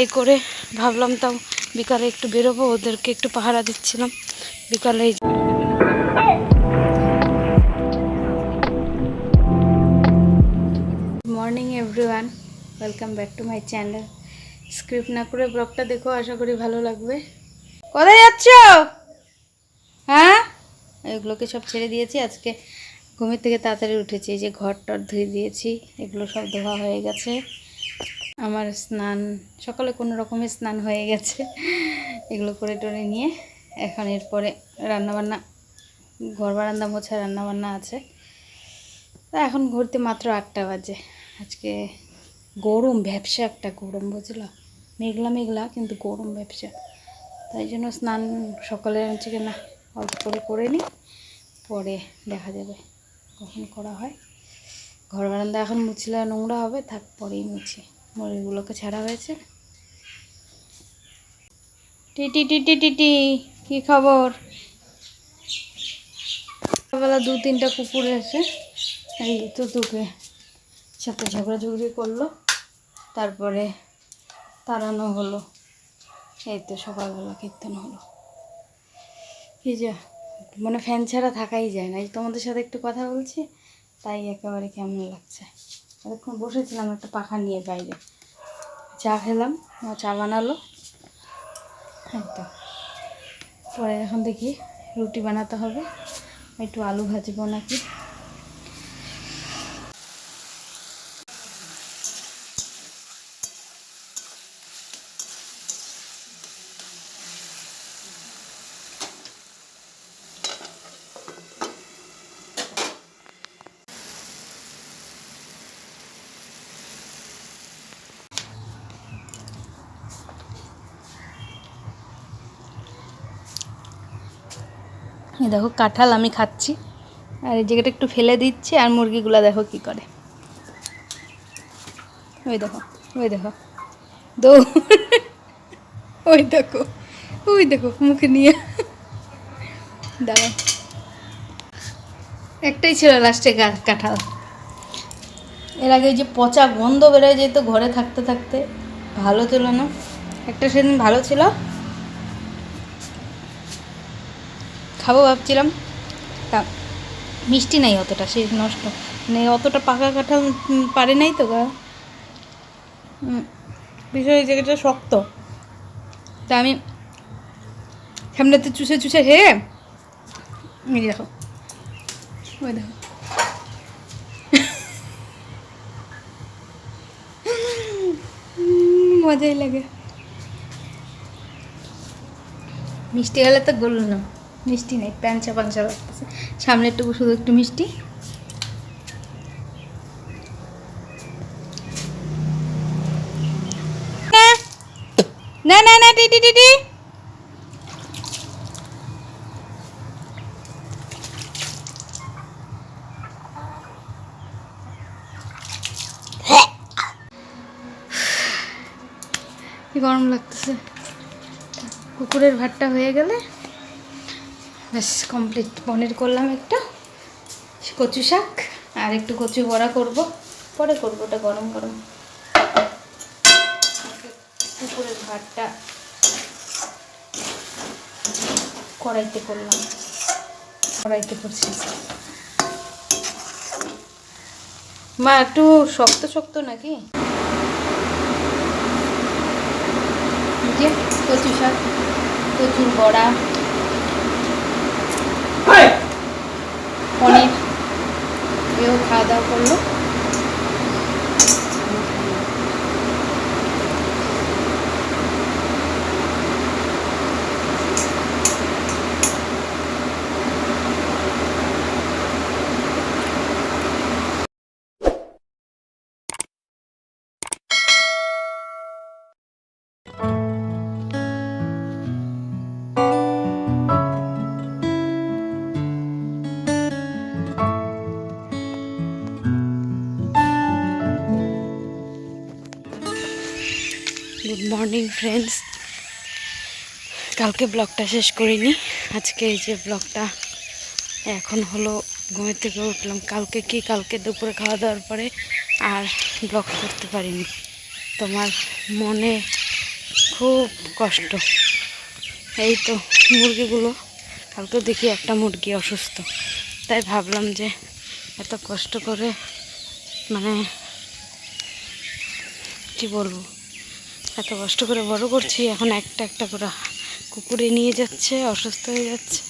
এই করে ভাবলাম তাও বিকালে একটু বেরোবো, ওদেরকে একটু পাহারা দিচ্ছিলাম। বিকালে morning everyone welcome back to my channel script না করে ব্লগটা দেখো, আশা করি ভালো লাগবে। কোথায় যাচ্ছ? হ্যাঁ? এগুলোকে সব ছেড়ে দিয়েছি। আজকে ঘুমের থেকে তাড়াতাড়ি উঠেছি। যে ঘর টর ধুয়ে দিয়েছি। এগুলো সব ধোয়া হয়ে গেছে। আমার স্নান, সকালে কোনো রকমের স্নান হয়ে গেছে। এগুলো করে টরে নিয়ে এখন এরপরে রান্নাবান্না, ঘর বারান্দা মোছা রান্নাবান্না আছে। তা এখন ঘুরতে মাত্র আটটা বাজে। আজকে গরম ব্যবসা একটা গরম, বুঝলো? মেঘলা মেঘলা, কিন্তু গরম ব্যবসা। তাই জন্য স্নান সকালে হচ্ছে না অল্প করে করে নিই, পরে দেখা যাবে কখন করা হয়। ঘর বারান্দা এখন মুছলে নোংরা হবে থাক পরেই মুছি। মুরগিগুলোকে ছাড়া হয়েছে। টিটি টিটি টিটি কি খবর? সকালবেলা দু, তিনটা কুকুর এসে এই তুতুকে সাথে ঝগড়াঝগড়ি করল। তারপরে তাড়ানো হলো। এই তো সকালবেলা কীর্তন হলো। কি যে মানে ফ্যান ছাড়া থাকাই যায় না। এই তোমাদের সাথে একটু কথা বলছি, তাই একেবারে কেমন লাগছে? এতক্ষণ বসেছিলাম একটা পাখা নিয়ে বাইরে। চা খেলাম চা বানালো। তো। পরে এখন দেখি রুটি বানাতে হবে, একটু আলু ভাজবো নাকি এই দেখো, কাঁঠাল আমি খাচ্ছি। আর এই জায়গাটা একটু ফেলে দিচ্ছি, আর মুরগিগুলো দেখো কি করে। ওই দেখো ওই দেখো। দৌ ওই দেখো ওই দেখো, মুখে নিয়ে। দাঁড়াও। একটাই ছিল লাস্টে কাঁঠাল। এর আগে যে পচা গন্ধ বেরোয় যেত ঘরে থাকতে থাকতে, ভালো ছিল না। একটা সেদিন ভালো ছিল। খাব ভাবছিলাম। তা মিষ্টি নাই অতটা সে নষ্ট। মানে অতটা পাকা কাঁঠাল পারে নাই তো গা। বিষয় জায়গাটা শক্ত। তা আমি সামনেতে চুষে চুষে খেয়ে এই দেখো। ওই দেখো। মজাই লাগে। মিষ্টি গেলে তো গলল না। মিষ্টি নেই, প্যাঞ্চা পাঞ্চা লাগতেছে। সামনেরটুকু শুধু একটু মিষ্টি। না না না টিটি টিটি গরম লাগতেছে? কুকুরের ভাতটা হয়ে গেলে ব্যাস কমপ্লিট পনির করলাম একটা। কচু শাক আর একটু কচু বড়া করব। পরে করব ওটা গরম গরম। কুকুরের ভাতটা কড়াইতে করলাম। কড়াইতে করছি। মা, একটু শক্ত শক্ত নাকি? কচু শাক, কচুর বড়া। পনির। এও খাওয়া দাওয়া করল। মর্নিং ফ্রেন্ডস কালকে ব্লগটা শেষ করিনি। আজকে এই যে ব্লগটা এখন হলো ঘুমের থেকে উঠলাম। কালকে কি? কালকে দুপুরে খাওয়া দাওয়ার পরে আর ব্লগ করতে পারিনি। তোমার মনে খুব কষ্ট। এই তো মুরগিগুলো। কালকে দেখি একটা মুরগি অসুস্থ। তাই ভাবলাম যে এত কষ্ট করে মানে কি বলব? এত কষ্ট করে বড় করছি, এখন একটা একটা করে কুকুরে নিয়ে যাচ্ছে, অসুস্থ হয়ে যাচ্ছে,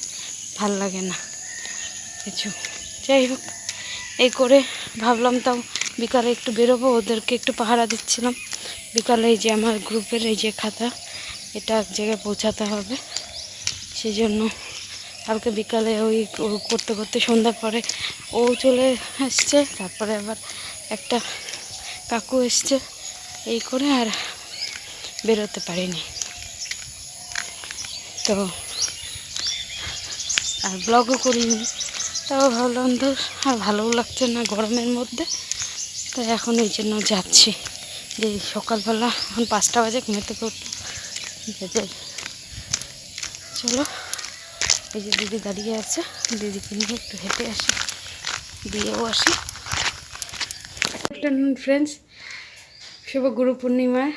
ভালো লাগে না, কিছু। যাই হোক, এই করে ভাবলাম তাও বিকালে একটু বেরোবো, ওদেরকে একটু পাহারা দিচ্ছিলাম। বিকালে এই যে আমার গ্রুপের এই যে খাতা, এটা এক জায়গায় পৌঁছাতে হবে। সেই জন্য কালকে বিকালে ওই করতে করতে সন্ধ্যার পরে ও চলে আসছে, তারপরে আবার একটা কাকু এসছে, এই করে আর বেরোতে পারিনি। তো আর ব্লগও করিনি। তাও ভাবলাম তো আর ভালোও লাগছে না গরমের মধ্যে। তো এখন এই জন্য যাচ্ছি। যে সকালবেলা এখন পাঁচটা বাজে, ঘুমে থেকে উঠলাম। যে চলো, এই যে দিদি দাঁড়িয়ে আছে। দিদিকে নিয়ে একটু হেঁটে আসি। দিয়েও আসি। আফটারনুন ফ্রেন্ডস শুভ গুরু পূর্ণিমার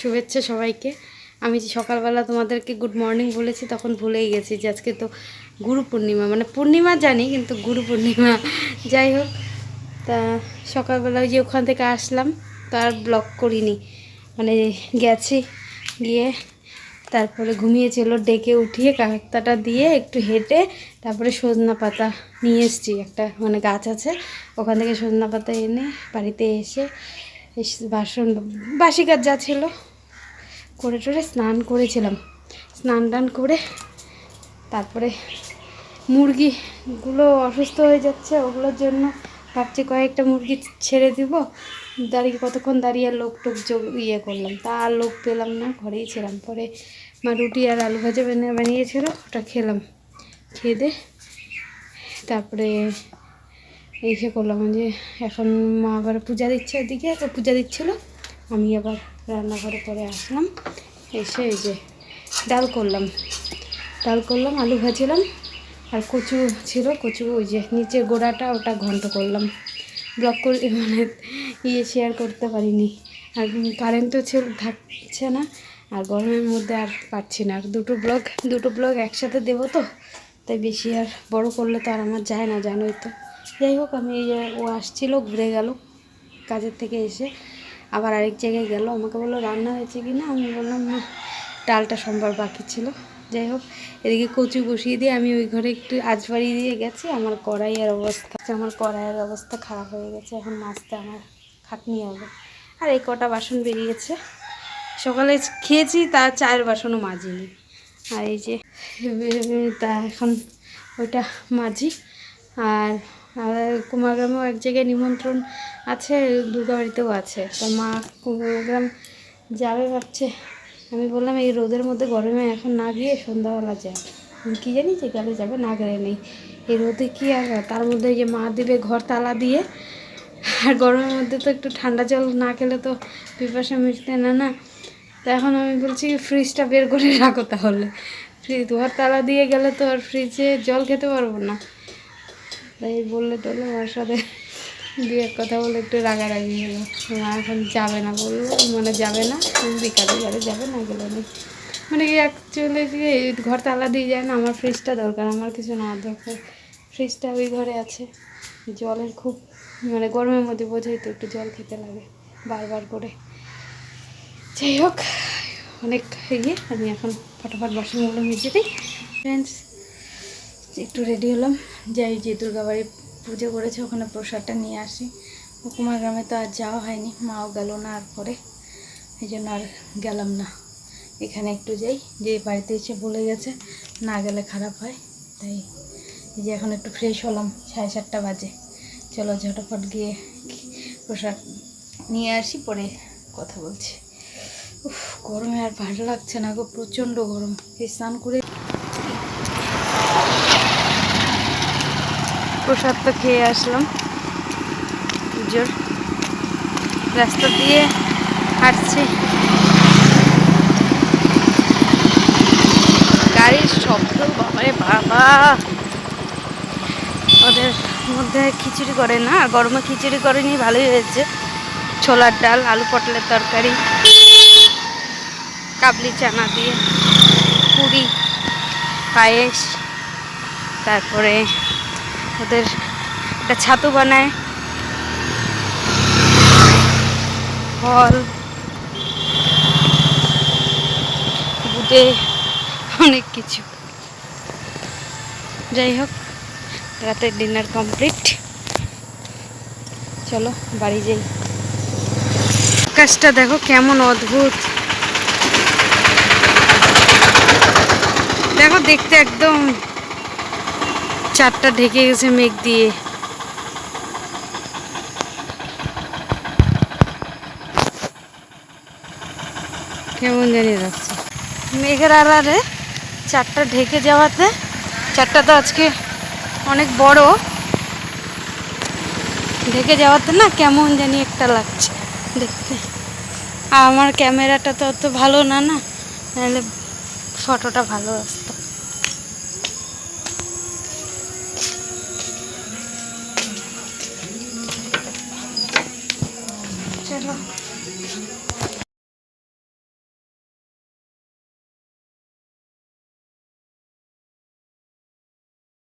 শুভেচ্ছা সবাইকে। আমি যে সকালবেলা তোমাদেরকে গুড মর্নিং বলেছি, তখন ভুলেই গেছি যে আজকে তো গুরু পূর্ণিমা। মানে পূর্ণিমা জানি, কিন্তু গুরু পূর্ণিমা। যাই হোক, তা সকালবেলা ওই যে ওখান থেকে আসলাম তার ব্লগ করিনি। মানে গেছি গিয়ে, তারপরে ঘুমিয়েছিল ডেকে উঠিয়ে কাকতাটা দিয়ে একটু হেঁটে তারপরে সজনা পাতা নিয়ে এসেছি। একটা মানে গাছ আছে, ওখান থেকে সজনা পাতা এনে বাড়িতে এসে বাসন, বাসি কাজ যা ছিল করে টরে স্নান করেছিলাম। স্নান টান করে তারপরে মুরগিগুলো অসুস্থ হয়ে যাচ্ছে, ওগুলোর জন্য ভাবছি কয়েকটা মুরগি ছেড়ে দিব। দাঁড়িয়ে কতক্ষণ দাঁড়িয়ে লোক টোক ইয়ে করলাম। তা আর লোক পেলাম না, ঘরেই ছিলাম। পরে মা রুটি আর আলু ভাজা বানিয়ে বানিয়েছিল, ওটা খেলাম। খেয়ে দে। তারপরে এসে করলাম যে এখন মা আবার পূজা দিচ্ছে ওদিকে, তো পূজা দিচ্ছিল। আমি আবার রান্নাঘরে পরে আসলাম। এসে এই যে ডাল করলাম। ডাল করলাম, আলু ভাজলাম, আর কচু ছিল, কচু ওই যে নিচের গোড়াটা ওটা ঘন্ট করলাম। ব্লক করে মানে ইয়ে শেয়ার করতে পারিনি। আর কারেন্টও ছিল, থাকছে না, আর গরমের মধ্যে আর পারছি না। আর দুটো ব্লগ দুটো ব্লগ একসাথে দেবো তো, তাই বেশি আর বড় করলে তো আর আমার যায় না, জানোই তো। যাই হোক, আমি এই যে ও আসছিল, ঘুরে গেল, কাজের থেকে এসে। আবার আরেক জায়গায় গেল, আমাকে বলল, রান্না হয়েছে কি না? আমি বললাম, না, ডালটা সোমবার বাকি ছিল। যাই হোক, এদিকে কচু বসিয়ে দিয়ে আমি ওই ঘরে একটু আজবাড়ি দিয়ে গেছি। আমার কড়াইয়ের অবস্থা, আমার কড়াইয়ের অবস্থা খারাপ হয়ে গেছে। এখন মাছতে আমার খাটনি হবে। আর এই কটা বাসন বেরিয়েছে। সকালে খেয়েছি তার চায়ের বাসনও মাজিনি। আর এই যে, তা এখন ওইটা মাজি। আর আর কুমারগ্রামেও এক জায়গায় নিমন্ত্রণ আছে দুর্গাবাড়িতেও আছে। তা মা কুমারগ্রাম যাবে ভাবছে। আমি বললাম, এই রোদের মধ্যে গরমে এখন না গিয়ে সন্ধ্যাবেলা যায়। কী জানি যে গেলে যাবে, না গেলে নেই। এই রোদে কি আর তার মধ্যে যে মা দিবে ঘর তালা দিয়ে। আর গরমের মধ্যে তো একটু ঠান্ডা জল না খেলে তো পিপাসা মিশতে না না। তো এখন আমি বলছি, ফ্রিজটা বের করে রাখো তাহলে। ফ্রিজ ঘর তালা দিয়ে গেলে তো আর ফ্রিজে জল খেতে পারব না। তাই বললে টললে মার সাথে দু এক কথা বলে একটু রাগারাগি হলো। মা এখন যাবে না বলল মানে যাবে না বিকালে গেলে যাবে, না গেলে নেই। মানে কি অ্যাকচুয়ালি ঘর তালা দিয়ে যায় না, আমার ফ্রিজটা দরকার, আমার কিছু না দরকার। ফ্রিজটা ওই ঘরে আছে, জলের খুব মানে গরমের মধ্যে বোঝাই তো একটু জল খেতে লাগে, বারবার করে। যাই হোক, অনেক ইয়ে আমি এখন ফটাফট বাসনগুলো মেজে দিই। ফ্রেন্ডস একটু রেডি হলাম। যাই, যে দুর্গাবাড়ি পুজো করেছে, ওখানে প্রসাদটা নিয়ে আসি। কুমার গ্রামে তো আর যাওয়া হয়নি, মাও গেল না আর পরে। এই জন্য আর গেলাম না। এখানে একটু যাই, যে বাড়িতে এসে বলে গেছে, না গেলে খারাপ হয়। তাই এই যে এখন একটু ফ্রেশ হলাম, সাড়ে সাতটা বাজে। চলো ঝটপট গিয়ে প্রসাদ নিয়ে আসি, পরে কথা বলছি। উফ, গরমে আর ভালো লাগছে না গো, প্রচণ্ড গরম। স্নান করে প্রসাদ তো খেয়ে আসলাম। পুজোর রাস্তা দিয়ে হাঁটছি। গাড়ির শব্দ, বাবারে বাবা। ওদের মধ্যে খিচুড়ি করে না? গরমে খিচুড়ি করেনি, ভালোই হয়েছে। ছোলার ডাল, আলু পটলের তরকারি, কাবলি চানা দিয়ে, পুরি, পায়েস, তারপরে ওদের একটা ছাতু বানায়। ফল, বুটে, অনেক কিছু। যাই হোক, রাতের ডিনার কমপ্লিট। চলো, বাড়ি যাই। আকাশটা দেখো কেমন অদ্ভুত। দেখো দেখতে একদম চারটা ঢেকে গেছে মেঘ দিয়ে। কেমন জানি লাগছে। মেঘের আড়ারে চারটা ঢেকে যাওয়াতে, চারটা তো আজকে অনেক বড়, ঢেকে যাওয়াতে না কেমন জানি একটা লাগছে দেখতে। আমার ক্যামেরাটা তো অত ভালো না না নাহলে ফটোটা ভালো আসতো।